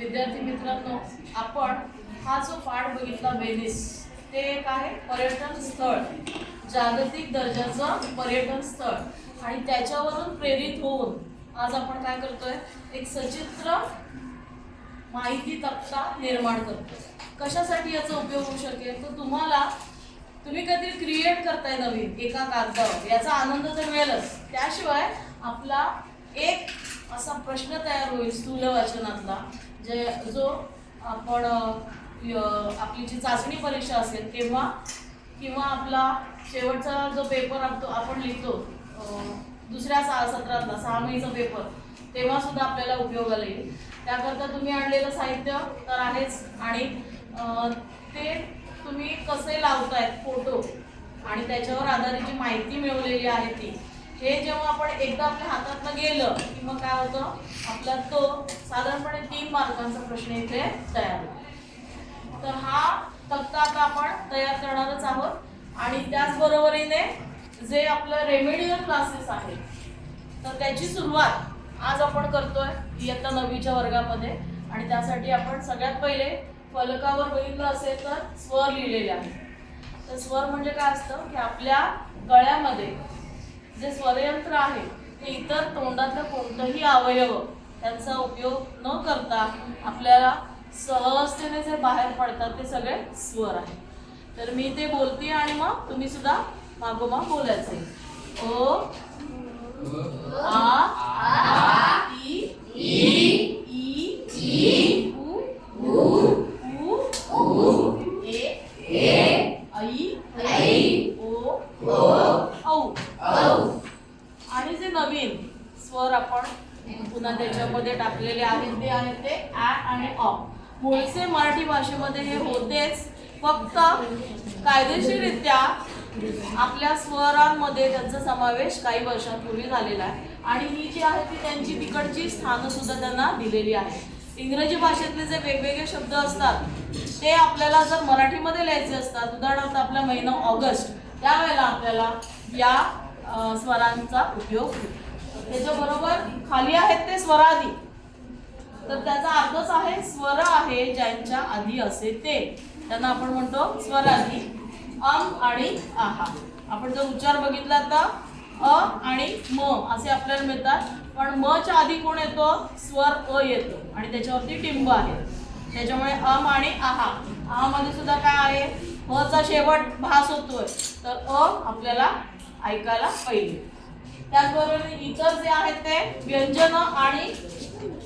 विद्यार्थी मित्रांनो आपण हा जो पाठ बघितला वेनिस ते एक आहे पर्यटन स्थळ. जागतिक दर्जाचं पर्यटन स्थळ. आणि त्याच्यावरून प्रेरित होऊन आज आपण काय करतोय? एक सचित्र माहिती तक्ता निर्माण करतो कशासाठी याचा उपयोग होऊ शकेल? तर तुम्हाला तुम्ही काहीतरी क्रिएट करताय नवीन एका कागदावर. याचा आनंद तर मिळेलच. त्याशिवाय आपला एक असा प्रश्न तयार होईल स्थूल वाचनातला जे जो आपण य- आपली जी चाचणी परीक्षा असेल तेव्हा किंवा आपला शेवटचा जो पेपर आपण आपण लिहितो दुसऱ्या सहा सत्रातला सहा महिन्याचा पेपर तेव्हा सुद्धा आपल्याला उपयोगाला येईल. त्याकरता तुम्ही आणलेलं साहित्य तर आहेच आणि ते तुम्ही कसे लावतायत फोटो आणि त्याच्यावर आधारित जी माहिती मिळवलेली आहे ती हे जेव्हा आपण एकदा आपल्या हातातनं गेलं की मग काय होतं? आपला तो साधारणपणे तीन मार्कांचा प्रश्न इथे तयार होतो. तर हा तक्ता आता आपण तयार करणारच आहोत. आणि त्याचबरोबरीने जे आपलं रेमेडियल क्लासेस आहे तर त्याची सुरुवात आज आपण करतोय इयत्ता नववीच्या वर्गामध्ये. आणि त्यासाठी आपण सगळ्यात पहिले फलकावर बघितलं असेल तर स्वर लिहिलेले आहे. तर स्वर म्हणजे काय असतं? की आपल्या गळ्यामध्ये जे स्वरयंत्र आहे ते इतर तोंडातलं कोणतंही अवयव त्यांचा उपयोग न करता आपल्याला सहजतेने जे बाहेर पडतात ते सगळे स्वर आहे. तर मी ते बोलते आणि मग तुम्ही सुद्धा मागोमाग बोलायचे ओ आ स्वर आपण पुन्हा त्याच्यामध्ये टाकलेले आहेत. ते आहेत ते आ आणि अ मुळचे मराठी भाषेमध्ये हे होतेच. फक्त कायदेशीररित्या आपल्या स्वरांमध्ये त्यांचा समावेश काही वर्षांपूर्वी झालेला आहे. आणि ही जी आहे ती त्यांची तिकडची स्थानं सुद्धा त्यांना दिलेली आहे. इंग्रजी भाषेतले जे वेगवेगळे शब्द असतात ते आपल्याला जर मराठीमध्ये लिहायचे असतात उदाहरणार्थ आपला महिना ऑगस्ट त्यावेळेला आपल्याला या स्वरांचा उपयोग होतो. त्याच्याबरोबर खाली आहेत ते स्वरादी. तर त्याचा अर्थच आहे स्वर आहे ज्यांच्या आधी असे ते. त्यांना आपण म्हणतो स्वरादी अम आणि आहा. आपण जर उच्चार बघितला तर अ आणि म असे आपल्याला मिळतात. पण म च्या आधी कोण येतो? स्वर अ येतो. आणि त्याच्यावरती टिंब आहे. त्याच्यामुळे अम आणि आहा. आहा मध्ये सुद्धा काय आहे? अ चा शेवट भास होतोय. तर अ आपल्याला ऐकायला पाहिजे. त्याचबरोबर इतर जे आहेत ते व्यंजन आणि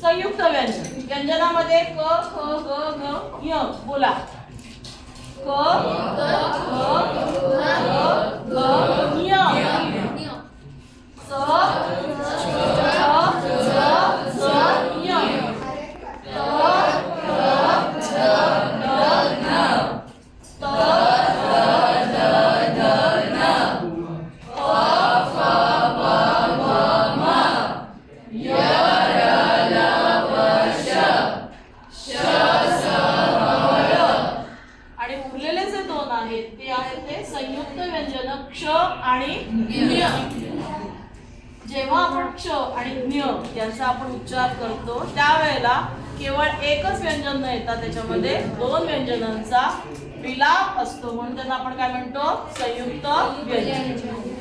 संयुक्त व्यंजन. व्यंजनामध्ये क ख ग घ य. बोला. क ख ग जेव्हा आपण क्ष आणि ज्ञ यांचा आपण उच्चार करतो त्यावेळेला केवळ एकच व्यंजन न येता त्याच्यामध्ये दोन व्यंजनांचा विलाप असतो. म्हणून त्यांना आपण काय म्हणतो? संयुक्त व्यंजन.